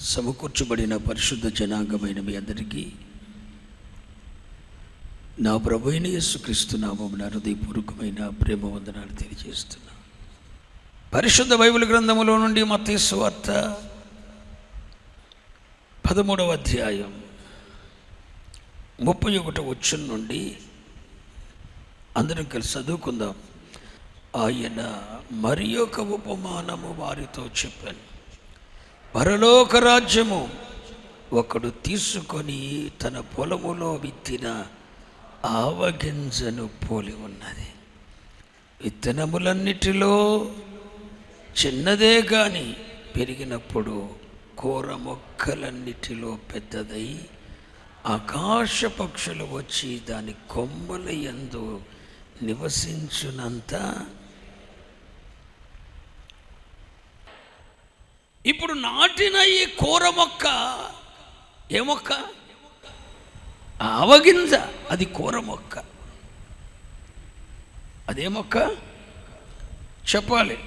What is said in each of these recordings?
సమకూర్చబడిన పరిశుద్ధ జనాంగమైన మీ అందరికీ నా ప్రభు అయిన యేసుక్రీస్తు నామమున హృదయపూర్వకమైన ప్రేమ వందనాలు తెలియజేస్తున్నా. పరిశుద్ధ బైబిల్ గ్రంథములో నుండి మతేసు వార్త పదమూడవ అధ్యాయం ముప్పై ఒకటి వచ్చిన నుండి అందరం కలిసి చదువుకుందాం. ఆయన మరి ఒక ఉపమానము వారితో చెప్పాను. పరలోక రాజ్యము ఒకడు తీసుకొని తన పొలములో విత్తిన ఆవగింజను పోలి ఉన్నది. విత్తనములన్నిటిలో చిన్నదే కానీ పెరిగినప్పుడు కూర మొక్కలన్నిటిలో పెద్దదై ఆకాశ పక్షులు వచ్చి దాని కొమ్మల యందు నివసించునంత ఇప్పుడు నాటిన ఈ కూర మొక్క ఏ మొక్క? ఆవగింజ అది కూర మొక్క. అదే మొక్క? చెప్పాలి.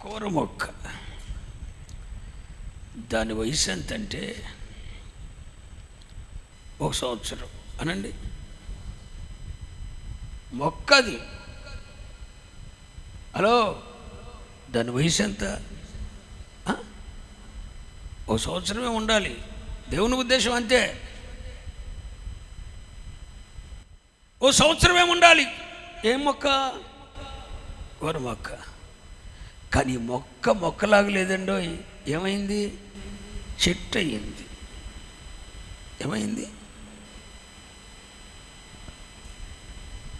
కూర మొక్క. దాని వయసు ఎంతంటే? ఒక సంవత్సరం. అనండి. మొక్కది. హలో? దాని వయసు ఎంత? ఓ సంవత్సరమే ఉండాలి. దేవుని ఉద్దేశం అంతే. ఓ సంవత్సరమే ఉండాలి. ఏం మొక్క? కూర మొక్క. కానీ మొక్క మొక్కలాగా లేదండో ఏమైంది? చెట్టు అయ్యింది. ఏమైంది?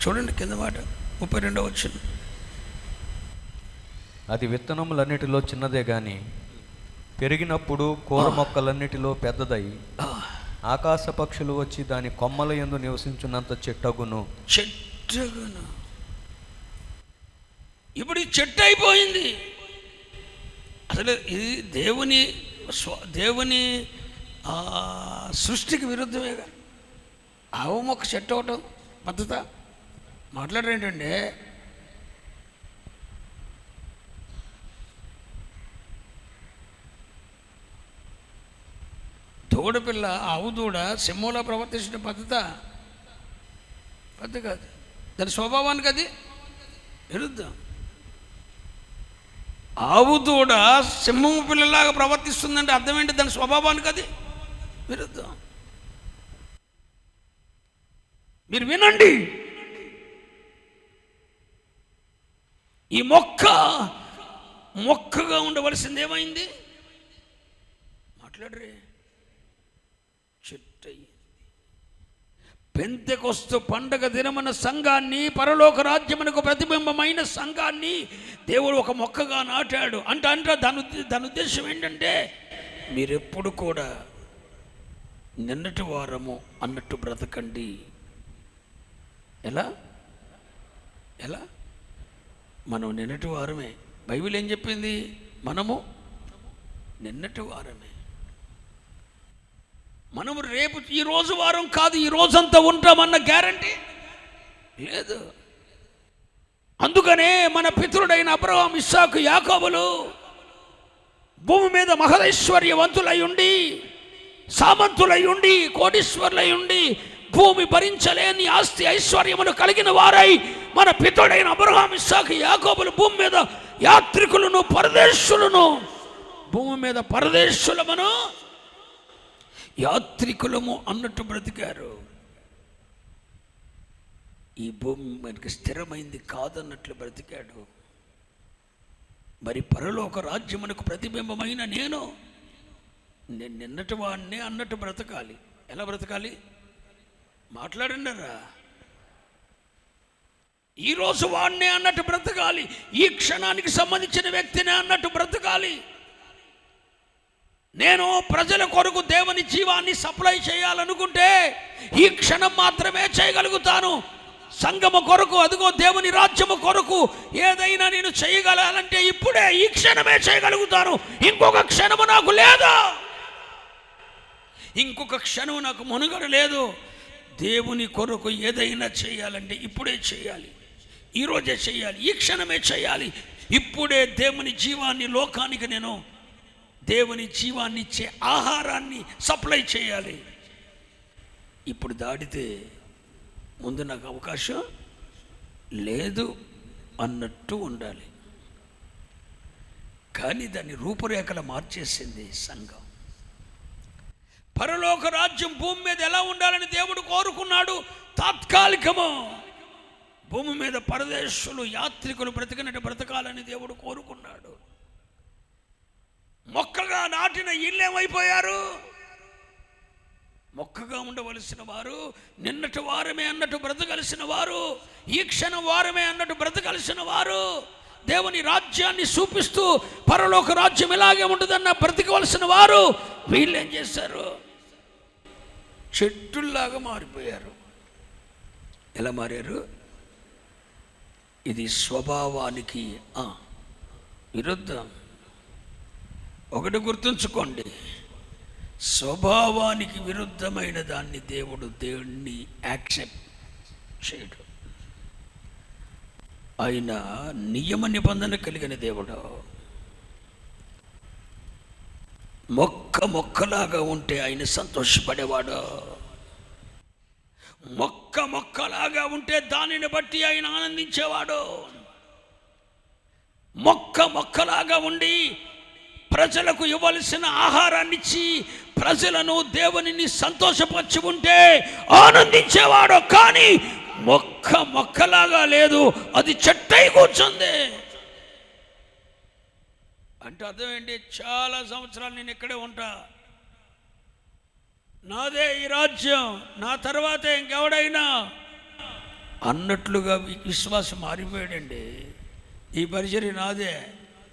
చూడండి కింద మాట. ముప్పై రెండవ వచ్చింది అది విత్తనములన్నిటిలో చిన్నదే కానీ పెరిగినప్పుడు కూర మొక్కలన్నిటిలో పెద్దదై ఆకాశ పక్షులు వచ్చి దాని కొమ్మల యందు నివసించున్నంత చెట్టగును. చెట్టుగును. ఇప్పుడు ఈ చెట్టు అయిపోయింది. అసలు ఇది దేవుని స్వ దేవుని సృష్టికి విరుద్ధమేగా ఆవు మొక్క చెట్టు అవటం పద్ధత? మాట్లాడరేంటండి దూడపిల్ల ఆవు దూడ సింహంలో ప్రవర్తించిన పద్ధత. పద్ధతి కాదు. దాని స్వభావానికి అది విరుద్ధం. ఆవు దూడ సింహము పిల్లలాగా ప్రవర్తిస్తుందంటే అర్థం ఏంటి? దాని స్వభావానికి అది విరుద్ధం. మీరు వినండి. ఈ మొక్క మొక్కగా ఉండవలసింది ఏమైంది? మాట్లాడరే. చెట్టు అయ్యింది. పెంతెకొస్తు పండగ దినమన సంఘాన్ని పరలోక రాజ్యమునకు ప్రతిబింబమైన సంఘాన్ని దేవుడు ఒక మొక్కగా నాటాడు. అంటే అంటే దాని దాని ఉద్దేశం ఏంటంటే మీరెప్పుడు కూడా నిన్నటి వారము అన్నట్టు బ్రతకండి. ఎలా? ఎలా? మనం నిన్నటి వారమే. బైబిల్ ఏం చెప్పింది? మనము నిన్నటి వారమే. మనము రేపు ఈ రోజు వారం కాదు ఈ రోజంతా ఉంటామన్న గ్యారంటీ? లేదు. అందుకనే మన పితృడైన అబ్రహాం ఇస్సాకు యాకోబులు భూమి మీద మహదైశ్వర్యవంతులై ఉండి సామంతులై ఉండి కోటీశ్వరులై ఉండి భూమి భరించలేని ఆస్తి ఐశ్వర్యములు కలిగిన వారై మన పితుడైన అబ్రహాం ఇస్సాకు యాకోబులు భూమి మీద యాత్రికులను పరదేశులను భూమి మీద పరదేశులమును యాత్రికులము అన్నట్టు బ్రతికారు. ఈ భూమి మనకి స్థిరమైంది కాదన్నట్లు బ్రతికాడు. మరి పరలోక రాజ్యమునకు ప్రతిబింబమైన నేను నేను నిన్నటి వాడినే అన్నట్టు బ్రతకాలి. ఎలా బ్రతకాలి? మాట్లాడండిరా ఈరోజు వాడినే అన్నట్టు బ్రతకాలి. ఈ క్షణానికి సంబంధించిన వ్యక్తినే అన్నట్టు బ్రతకాలి. నేను ప్రజల కొరకు దేవుని జీవాన్ని సప్లై చేయాలనుకుంటే ఈ క్షణం మాత్రమే చేయగలుగుతాను. సంగమ కొరకు అదిగో దేవుని రాజ్యము కొరకు ఏదైనా నేను చేయగలాలంటే ఇప్పుడే ఈ క్షణమే చేయగలుగుతాను. ఇంకొక క్షణము నాకు లేదు. ఇంకొక క్షణం నాకు మునుగడ లేదు. దేవుని కొరకు ఏదైనా చేయాలంటే ఇప్పుడే చేయాలి. ఈరోజే చేయాలి. ఈ క్షణమే చేయాలి. ఇప్పుడే దేవుని జీవాన్ని లోకానికి నేను దేవుని జీవాన్ని ఇచ్చే ఆహారాన్ని సప్లై చేయాలి. ఇప్పుడు దాడితే ముందు నాకు అవకాశం లేదు అన్నట్టు ఉండాలి. కానీ దాన్ని రూపురేఖలు మార్చేసింది సంఘం. పరలోక రాజ్యం భూమి మీద ఎలా ఉండాలని దేవుడు కోరుకున్నాడు? తాత్కాలికము. భూమి మీద పరదేశులు యాత్రికులు బ్రతికినట్టు బ్రతకాలని దేవుడు కోరుకున్నాడు. మొక్కగా ఇల్లు ఏమైపోయారు మొక్కగా ఉండవలసిన వారు నిన్నటి వారమే అన్నట్టు బ్రతకలసిన వారు ఈ క్షణం వారమే అన్నట్టు బ్రతకలసిన వారు దేవుని రాజ్యాన్ని చూపిస్తూ పరలోక రాజ్యం ఇలాగే ఉంటుందన్న బ్రతకవలసిన వారు వీళ్ళు ఏం చేశారు? చెట్టుల్లాగా మారిపోయారు. ఎలా మారారు? ఇది స్వభావానికి విరుద్ధం. ఒకటి గుర్తుంచుకోండి. స్వభావానికి విరుద్ధమైన దాన్ని దేవుడు దేవుణ్ణి యాక్సెప్ట్ చేయడు. ఆయన నియమ నిబంధన కలిగిన దేవుడు మొక్క మొక్కలాగా ఉంటే ఆయన సంతోషపడేవాడు. మొక్క మొక్కలాగా ఉంటే దానిని బట్టి ఆయన ఆనందించేవాడు. మొక్క మొక్కలాగా ఉండి ప్రజలకు ఇవ్వాల్సిన ఆహారాన్ని ఇచ్చి ప్రజలను దేవునిని సంతోషపరచి ఉంటే ఆనందించేవాడు కానీ మొక్క మొక్కలాగా లేదు అది చెట్టై కూర్చుంది. అంటే అర్థమేంటి చాలా సంవత్సరాలు నేను ఇక్కడే ఉంటా. నాదే ఈ రాజ్యం నా తర్వాత ఇంకెవడైనా? అన్నట్లుగా విశ్వాసం మారిపోయాడండి. ఈ పరిచర్య నాదే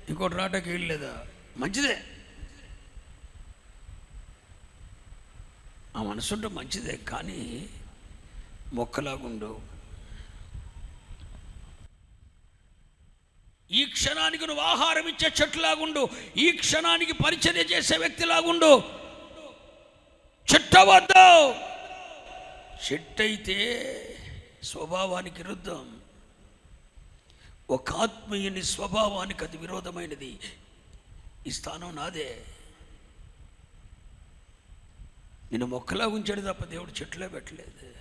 ఇంకోటి రాటకి వెళ్ళలేదా మంచిదే. ఆ మనసుంటే మంచిదే కానీ మొక్కలాగుండు ఈ క్షణానికి నువ్వు ఆహారం ఇచ్చే చెట్టులాగుండు ఈ క్షణానికి పరిచర్య చేసే వ్యక్తిలాగుండు. చెట్టవద్దు చెట్టు అయితే స్వభావానికి విరుద్ధం. ఒక ఆత్మీయుని స్వభావానికి అది విరోధమైనది. ఈ స్థానం నాదే. నేను మొక్కలా ఉంచాడు తప్ప దేవుడు చెట్టులో పెట్టలేదు.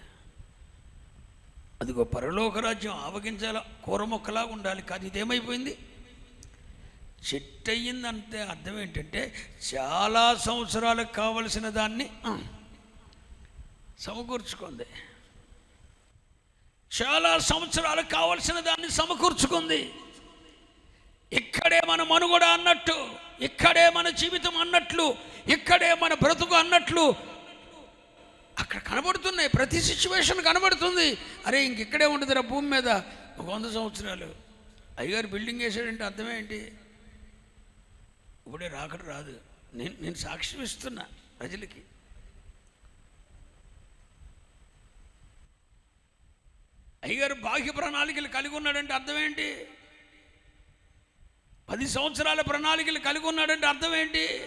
అదిగో పరలోక రాజ్యం ఆవగించాల కూర మొక్కలా ఉండాలి కానీ ఇదేమైపోయింది? చెట్టు అయ్యిందంటే అర్థం ఏంటంటే చాలా సంవత్సరాలకు కావలసిన దాన్ని సమకూర్చుకుంది. చాలా సంవత్సరాలకు కావలసిన దాన్ని సమకూర్చుకుంది. ఇక్కడే మన మనుగడ అన్నట్టు ఇక్కడే మన జీవితం అన్నట్లు ఇక్కడే మన బ్రతుకు అన్నట్లు. అక్కడ కనబడుతున్నాయి ప్రతి సిచ్యువేషన్ కనబడుతుంది. అరే ఇంక ఇక్కడే ఉంటుందిరా భూమి మీద. ఒక వంద సంవత్సరాలు. అయ్యగారు బిల్డింగ్ వేసాడంటే అర్థం ఏంటి? ఇప్పుడే రాకడ రాదు. నేను నేను సాక్ష్యం ఇస్తున్నా ప్రజలకి. అయ్యగారు బాహ్య ప్రణాళికలు కలిగి ఉన్నాడంటే అర్థం ఏంటి? పది సంవత్సరాల ప్రణాళికలు కలిగి ఉన్నాడంటే అర్థం ఏంటి?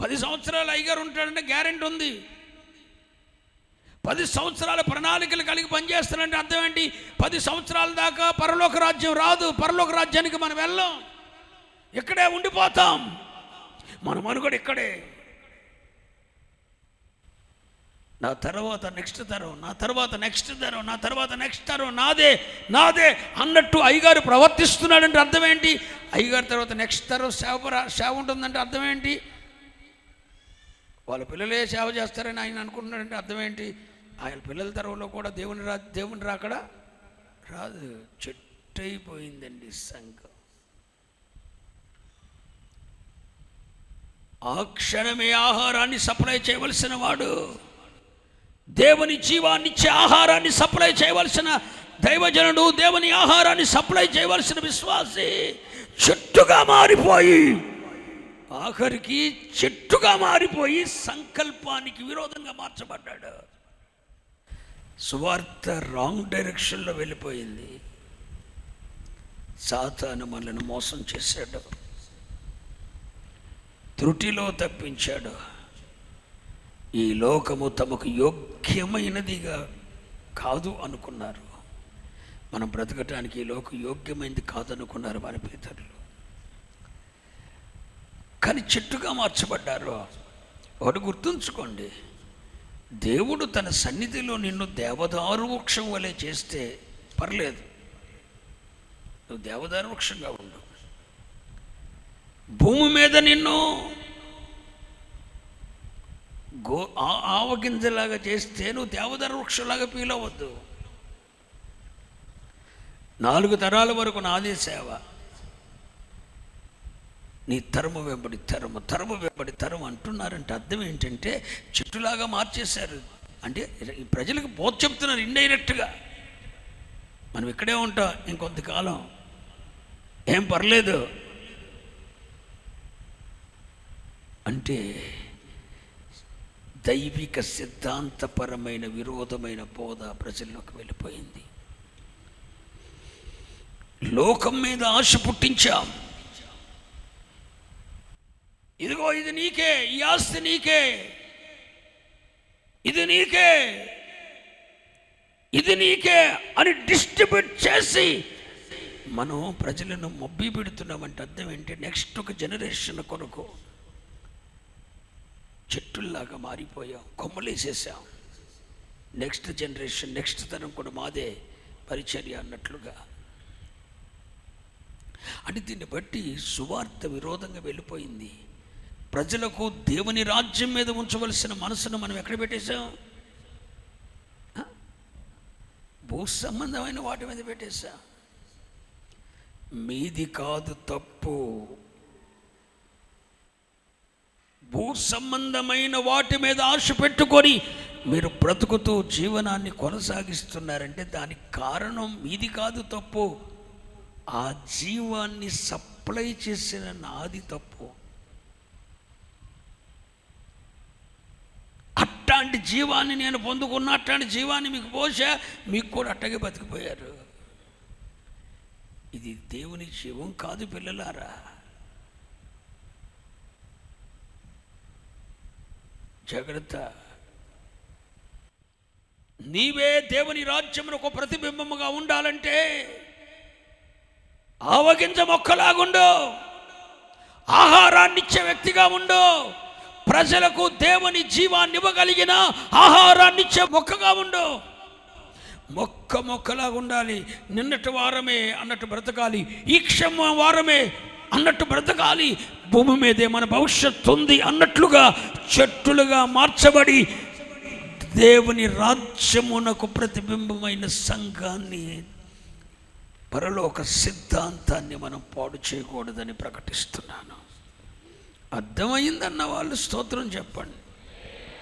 పది సంవత్సరాలు అయ్యగారు ఉంటాడంటే గ్యారెంటీ ఉంది. పది సంవత్సరాల ప్రణాళికలు కలిగి పనిచేస్తానంటే అర్థం ఏంటి? పది సంవత్సరాల దాకా పరలోక రాజ్యం రాదు. పరలోక రాజ్యానికి మనం వెళ్ళాం. ఇక్కడే ఉండిపోతాం. మన మనుగడ ఇక్కడే. నా తర్వాత నెక్స్ట్ తరం నా తర్వాత నెక్స్ట్ తరం నా తర్వాత నెక్స్ట్ తరం నాదే నాదే అన్నట్టు అయ్యగారు ప్రవర్తిస్తున్నాడంటే అర్థం ఏంటి అయ్యగారి తర్వాత నెక్స్ట్ తరం సేవ రా- సేవ ఉంటుందంటే అర్థం ఏంటి వాళ్ళ పిల్లలే సేవ చేస్తారని ఆయన అనుకుంటున్నాడంటే అర్థం ఏంటి ఆయన పిల్లల తరంలో కూడా దేవుని రా దేవుని రాకడా? రాదు. చెట్టు అయిపోయిందండి సంఘం. ఆ క్షణమే ఆహారాన్ని సప్లై చేయవలసిన వాడు. దేవుని జీవాన్నిచ్చే ఆహారాన్ని సప్లై చేయవలసిన దైవజనుడు దేవుని ఆహారాన్ని సప్లై చేయవలసిన విశ్వాసి చెట్టుగా మారిపోయి ఆఖరికి చెట్టుగా మారిపోయి సంకల్పానికి విరోధంగా మార్చబడ్డాడు. సువార్త రాంగ్ డైరెక్షన్లో వెళ్ళిపోయింది. సాతాను మనల్ని మోసం చేశాడు. త్రుటిలో తప్పించాడు. ఈ లోకము తమకు యోగ్యమైనదిగా కాదు అనుకున్నారు. మనం బ్రతకటానికి ఈ లోకం యోగ్యమైనది కాదనుకున్నారు వారి పితరులు కానీ చెట్టుగా మార్చబడ్డారు. ఒకటి గుర్తుంచుకోండి. దేవుడు తన సన్నిధిలో నిన్ను దేవదారు వృక్షం వలె చేస్తే పర్లేదు. నువ్వు దేవదారు వృక్షంగా ఉండు. భూమి మీద నిన్ను గో ఆ- ఆవగింజలాగా చేస్తే నువ్వు దేవదారు వృక్షంలాగా ఫీల్ అవ్వద్దు. నాలుగు తరాల వరకు నాదే సేవ. నీ తరము వెంబడి తరము తరము వెంబడి తరము అంటున్నారంటే అర్థం ఏంటంటే చెట్టులాగా మార్చేశారు. అంటే ఈ ప్రజలకు బోధ చెప్తున్నారు ఇండైరెక్ట్గా. మనం ఇక్కడే ఉంటాం ఇంకొంతకాలం. ఏం పర్లేదు. అంటే దైవిక సిద్ధాంతపరమైన విరోధమైన బోధ ప్రజల్లోకి వెళ్ళిపోయింది. లోకం మీద ఆశ పుట్టించాం. ఇదిగో ఇది నీకే ఈ ఆస్తి నీకే ఇది నీకే ఇది నీకే అని డిస్ట్రిబ్యూట్ చేసి మనం ప్రజలను మొబ్బి పెడుతున్నామంటే అర్థం ఏంటి? నెక్స్ట్ ఒక జనరేషన్ కొరకు చెట్టుల్లాగా మారిపోయాం కొమ్మలేసేసాం. నెక్స్ట్ జనరేషన్ నెక్స్ట్ తరం కూడా మాదే పరిచర్య అన్నట్లుగా. అంటే దీన్ని బట్టి సువార్త విరోధంగా వెళ్ళిపోయింది. ప్రజలకు దేవుని రాజ్యం మీద ఉంచవలసిన మనసును మనం ఎక్కడ పెట్టేశాం? భూ సంబంధమైన వాటి మీద పెట్టేశాం. మీది కాదు తప్పు. భూ సంబంధమైన వాటి మీద ఆశ పెట్టుకొని మీరు బ్రతుకుతూ జీవనాన్ని కొనసాగిస్తున్నారంటే దానికి కారణం మీది కాదు తప్పు. ఆ జీవాన్ని సప్లై చేసిన నాది తప్పు. అట్లాంటి జీవాన్ని నేను పొందుకున్న అట్లాంటి జీవాన్ని మీకు పోసా మీకు కూడా అట్టగే బతికిపోయారు. ఇది దేవుని జీవం కాదు పిల్లలారా. జాగ్రత్త. నీవే దేవుని రాజ్యమును ఒక ప్రతిబింబముగా ఉండాలంటే ఆవగింజ మొక్కలాగుండు. ఆహారాన్ని ఇచ్చే వ్యక్తిగా ఉండు. ప్రజలకు దేవుని జీవాన్ని ఇవ్వగలిగిన ఆహారాన్ని ఇచ్చే మొక్కగా ఉండు. మొక్క మొక్కలాగా ఉండాలి నిన్నటి వారమే అన్నట్టు బ్రతకాలి. ఈ క్షమ వారమే అన్నట్టు బ్రతకాలి. భూమి మీదే మన భవిష్యత్తు ఉంది అన్నట్లుగా చెట్టులుగా మార్చబడి దేవుని రాజ్యమునకు ప్రతిబింబమైన సంఘాన్ని పరలోక సిద్ధాంతాన్ని మనం పాడు చేయకూడదని ప్రకటిస్తున్నాను. అర్థమైందన్న వాళ్ళు స్తోత్రం చెప్పండి.